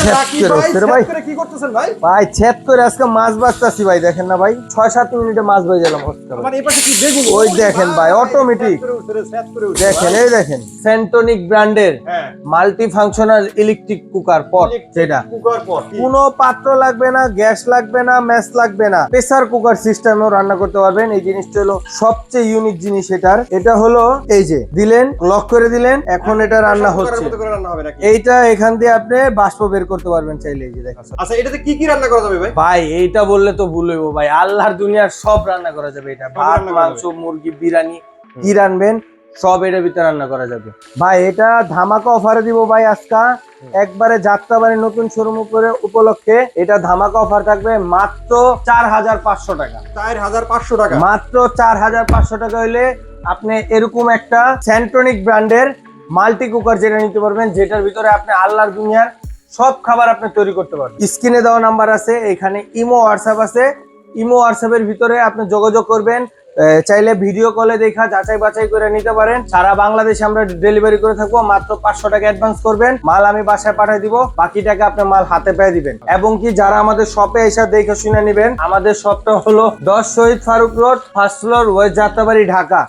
ছেদ ভাই উঠছে রে ছেদ ভাই। করে কি করতেছেন ভাই? ভাই ছেদ করে আজকে মাছ ভাই দেখেন না ভাই। ছয় সাত মিনিটে মাছ বাজে গেলাম ওই দেখেন ভাই, উঠছে দেখেন এই দেখেন সেন্টনিক ব্র্যান্ডের multi functional electric cooker pot যেটা। কোনো পাত্র লাগবে না গ্যাস লাগবে না ম্যাচ লাগবে না। প্রেসার কুকার সিস্টেমেও রান্না করতে পারবেন। এই জিনিসটা হলো সবচেয়ে ইউনিক জিনিস এটার এটা হলো এই যে দিলেন লক করে দিলেন এখন এটা রান্না হচ্ছে। এইটা এখান দিয়ে আপনি বাষ্প বের করতে পারবেন চাইলে এই যে দেখেন। আচ্ছা এটাতে কি কি রান্না করা যাবে ভাই? ভাই এইটা বললে তো ভুল হইব ভাই। আল্লাহর দুনিয়ার সব রান্না করা যাবে এটা। ভাত মাংস মুরগি বিরিয়ানি কি রানবেন সব এটার ভিতরে রান্না করা যাবে। ভাই এটা ধামাকা অফারে দিব ভাই আজকা। একবারে যাত্রাবাড়ি নতুন শোরুম উপরে উপলক্ষে এটা ধামাকা অফার থাকবে মাত্র চার হাজার পাঁচশো টাকা। চার হাজার পাঁচশো টাকা? মাত্র চার হাজার পাঁচশো টাকা হইলে আপনি এরকম একটা স্যান্টনিক ব্র্যান্ডের মাল্টি কুকার যেটা নিতে পারবেন যেটার ভিতরে আপনি আল্লাহর দুনিয়ার সব খাবার আপনি তৈরি করতে পারবেন। স্ক্রিনে দেওয়া নাম্বার আছে, এখানে ইমো, হোয়াটসঅ্যাপ আছে। ইমো, হোয়াটসঅ্যাপের ভিতরে আপনি যোগাযোগ করবেন। চাইলে ভিডিও কলে দেখা, যাচাই বাছাই করে নিতে পারেন। সারা বাংলাদেশে আমরা ডেলিভারি করে থাকব, মাত্র পাঁচশো টাকা অ্যাডভান্স করবেন। মাল আমি বাসায় পাঠিয়ে দিব, বাকি টাকা আপনি মাল হাতে পেয়ে দিবেন। এবং কি যারা আমাদের শপে এসে দেখে শুনে নেবেন, আমাদের শপটা হলো দশ Shahid Faruk road first floor west Jatrabari, Dhaka.